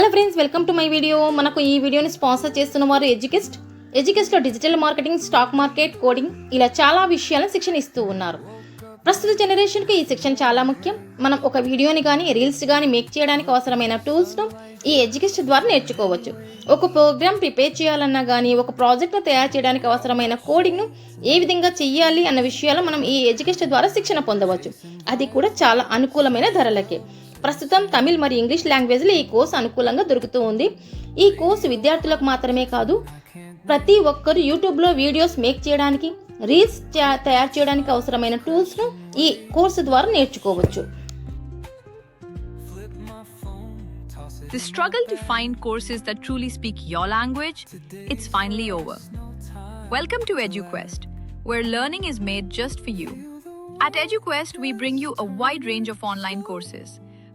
Hello friends welcome to my video మనకు ఈ వీడియోని స్పాన్సర్ చేస్తున్న వారు ఎడ్యుకేస్ట్ ఎడ్యుకేస్ట్లో digital marketing stock market coding ఇలా చాలా విషయాలను శిక్షణ ఇస్తూ ఉన్నారు. ప్రస్తుత జనరేషన్కి ఈ శిక్షణ చాలా ముఖ్యం. మనం ఒక వీడియోని కానీ రీల్స్ కానీ మేక్ చేయడానికి అవసరమైన టూల్స్ను ఈ ఎడ్యుకేషన్ ద్వారా నేర్చుకోవచ్చు. ఒక ప్రోగ్రామ్ ప్రిపేర్ చేయాలన్నా కానీ ఒక ప్రాజెక్ట్ను తయారు చేయడానికి అవసరమైన కోడింగ్ను ఏ విధంగా చెయ్యాలి అన్న విషయాలు మనం ఈ ఎడ్యుకేషన్ ద్వారా శిక్షణ పొందవచ్చు. అది కూడా చాలా అనుకూలమైన ధరలకే. ప్రస్తుతం తమిళ్ మరియు ఇంగ్లీష్ లాంగ్వేజ్లో ఈ కోర్సు అనుకూలంగా దొరుకుతూ ఉంది ఈ కోర్సు విద్యార్థులకు మాత్రమే కాదు ప్రతి ఒక్కరు యూట్యూబ్లో వీడియోస్ మేక్ చేయడానికి రీల్స్ తయారు చేయడానికి అవసరమైన టూల్స్ను ఈ కోర్సు ద్వారా నేర్చుకోవచ్చు The struggle to find courses that truly speak your language, it's finally over. Welcome to EduQuest, where learning is made just for you. At EduQuest, we bring you a wide range of online courses,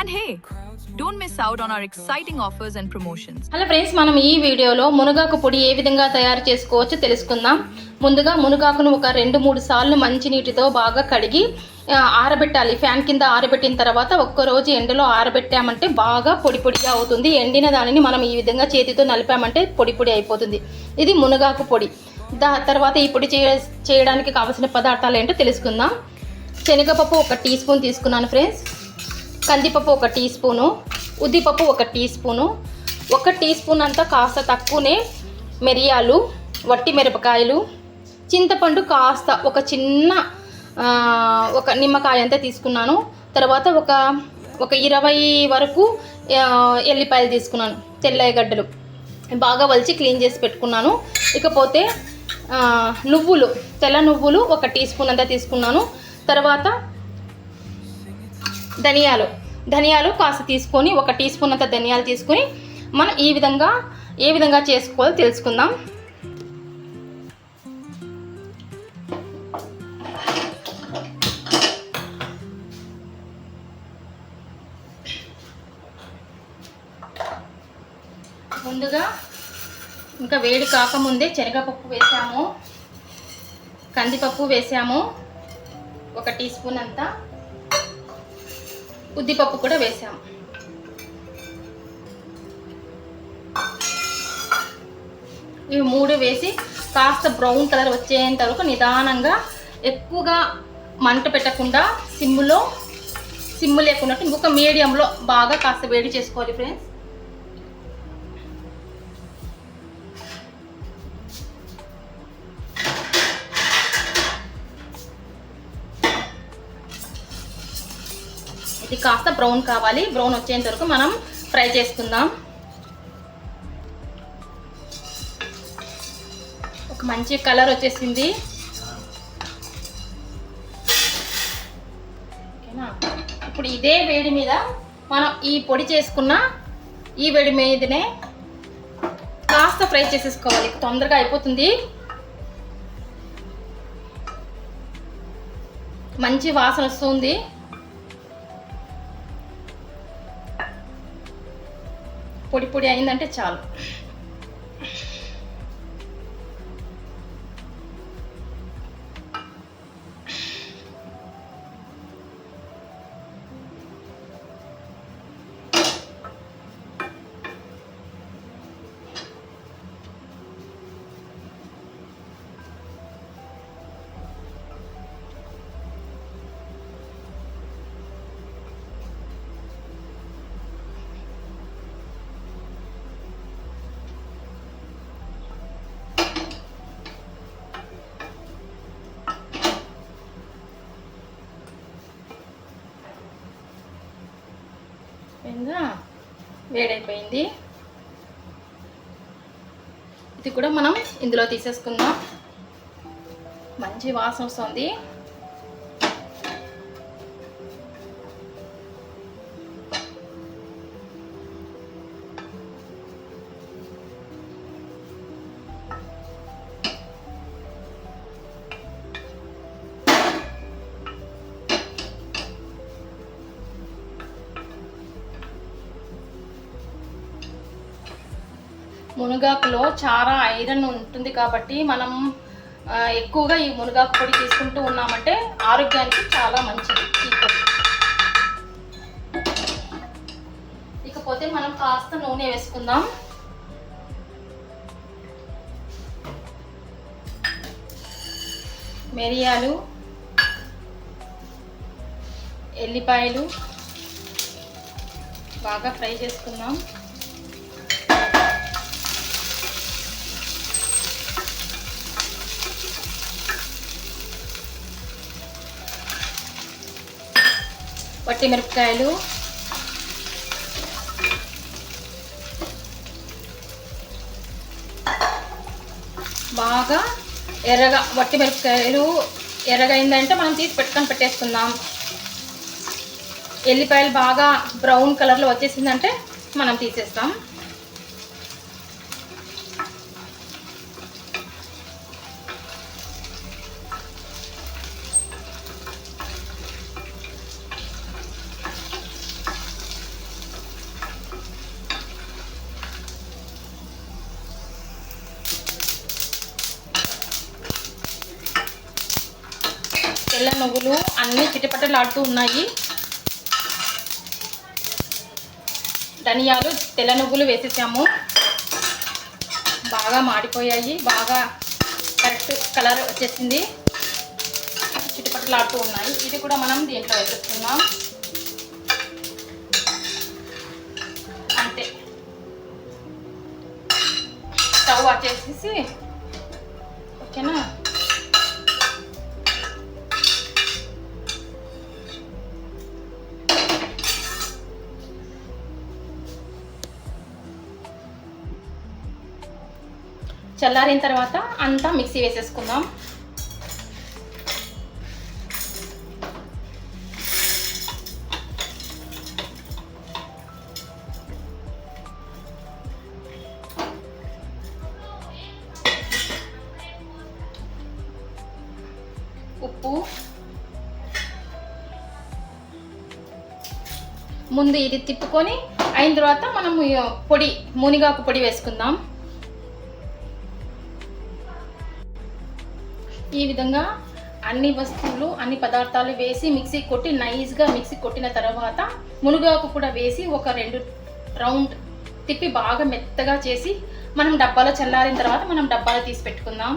And hey don't miss out on our exciting offers and promotions hello friends మనం ఈ వీడియోలో మునగాకు పొడి ఏ విధంగా తయారు చేసుకోవచ్చో తెలుసుకుందాం. ముందుగా మునగాకును ఒక రెండు మూడు సార్లు మంచి నీటితో బాగా కడిగి ఆరబెట్టాలి. ఫ్యాన్ కింద ఆరబెట్టిన తర్వాత ఒక్క రోజు ఎండలో ఆరబెట్టామంటే బాగా పొడి పొడిగా అవుతుంది. ఎండిన దానిని మనం ఈ విధంగా చేతితో నలిపామంటే పొడి పొడి అయిపోతుంది. ఇది మునగాకు పొడి. దా తర్వాత ఈ పొడి చే చేయడానికి కావాల్సిన పదార్థాలు ఏంటో తెలుసుకుందాం. శనగపప్పు ఒక టీ స్పూన్ తీసుకున్నాను ఫ్రెండ్స్ కందిపప్పు ఒక టీ స్పూను ఉద్దిపప్పు ఒక టీ స్పూను ఒక టీ స్పూన్ అంతా కాస్త తక్కువనే మిరియాలు వట్టి మిరపకాయలు చింతపండు కాస్త ఒక చిన్న ఒక నిమ్మకాయ అంతా తీసుకున్నాను. తర్వాత ఒక ఒక ఇరవై వరకు ఎల్లిపాయలు తీసుకున్నాను తెల్లగడ్డలు బాగా వలిచి క్లీన్ చేసి పెట్టుకున్నాను. ఇకపోతే నువ్వులు తెల్ల నువ్వులు ఒక టీ స్పూన్ అంతా తీసుకున్నాను. తర్వాత ధనియాలు. ధనియాలు కాస్త తీసుకొని ఒక టీ స్పూన్ అంత ధనియాలు తీసుకొని మనం ఈ విధంగా ఏ విధంగా చేసుకోవాలో తెలుసుకుందాం. ముందుగా ఇంకా వేడి కాకముందే శనగపప్పు వేసాము కందిపప్పు వేసాము ఒక టీ స్పూన్ అంతా. ఉద్దిపప్పు కూడా వేసాము ఇవి మూడు వేసి కాస్త బ్రౌన్ కలర్ వచ్చేంత వరకు నిదానంగా ఎక్కువగా మంట పెట్టకుండా సిమ్ములో సిమ్ము లేకున్నట్టు ఇంకొక మీడియంలో బాగా కాస్త వేడి చేసుకోవాలి ఫ్రెండ్స్. బ్రౌన్ కావాలి. బ్రౌన్ వచ్చేంత వరకు మనం ఫ్రై చేసుకుందాం. ఒక మంచి కలర్ వచ్చేసింది. ఓకేనా? ఇప్పుడు ఇదే వేడి మీద మనం ఈ పొడి చేసుకున్న ఈ వేడి మీదనే కాస్త ఫ్రై చేసేసుకోవాలి. తొందరగా అయిపోతుంది. మంచి వాసన వస్తుంది. పొడి పొడి అయిందంటే చాలు. కదా? వేడైపోయింది. ఇది కూడా మనం ఇందులో తీసేసుకుందాం. మంచి వాసన వస్తుంది. మునగాకులో చాలా ఐరన్ ఉంటుంది కాబట్టి మనం ఎక్కువగా ఈ మునగాకు పొడి తీసుకుంటూ ఉన్నామంటే ఆరోగ్యానికి చాలా మంచిది ఈ పొడి. ఇకపోతే మనం కాస్త నూనె వేసుకుందాం. మిరియాలు ఎల్లిపాయలు బాగా ఫ్రై చేసుకుందాం. మిరపకాయలు బాగా ఎర్రగా వట్టి మిరపకాయలు ఎర్రగైందంటే అయిందంటే మనం తీసి పెట్టుకొని పెట్టేసుకుందాం. ఎల్లిపాయలు బాగా బ్రౌన్ కలర్లో వచ్చేసిందంటే మనం తీసేస్తాం. తెల్ల నువ్వులు అన్నీ చిటపటలాడుతూ ఉన్నాయి. ధనియాలు తెల్ల నువ్వులు వేసేసాము. బాగా మాడిపోయాయి. బాగా కరెక్ట్ కలర్ వచ్చేసింది. చిటపటలాడుతూ ఉన్నాయి. ఇది కూడా మనం దీంట్లో వేసేస్తున్నాం. అంతే. స్టవ్ వచ్చేసేసి ఓకేనా? చల్లారిన తర్వాత అంతా మిక్సీ వేసేసుకుందాం. ఉప్పు. ముందు ఇది తిప్పుకొని అయిన తర్వాత మనం పొడి మునిగాకు పొడి వేసుకుందాం. ఈ విధంగా అన్ని వస్తువులు అన్ని పదార్థాలు వేసి మిక్సీ కొట్టి నైస్గా మిక్సీ కొట్టిన తర్వాత మునగాకు కూడా వేసి ఒక రెండు రౌండ్ తిప్పి బాగా మెత్తగా చేసి మనం డబ్బాలో చల్లారిన తర్వాత మనం డబ్బాలో తీసి పెట్టుకుందాం.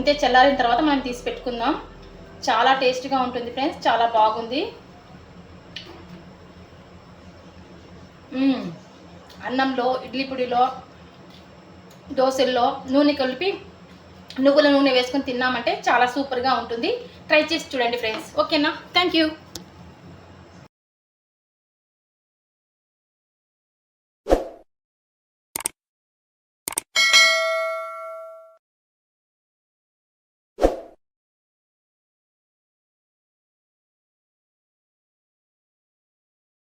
ఇంతే చల్లారిన తర్వాత మనం తీసి పెట్టుకుందాం. చాలా టేస్ట్గా ఉంటుంది ఫ్రెండ్స్ చాలా బాగుంది. అన్నంలో ఇడ్లీ పొడిలో దోశల్లో నూనె కలిపి నువ్వుల నూనె వేసుకొని తిన్నామంటే చాలా సూపర్గా ఉంటుంది. ట్రై చేసి చూడండి ఫ్రెండ్స్. ఓకేనా? Thank you.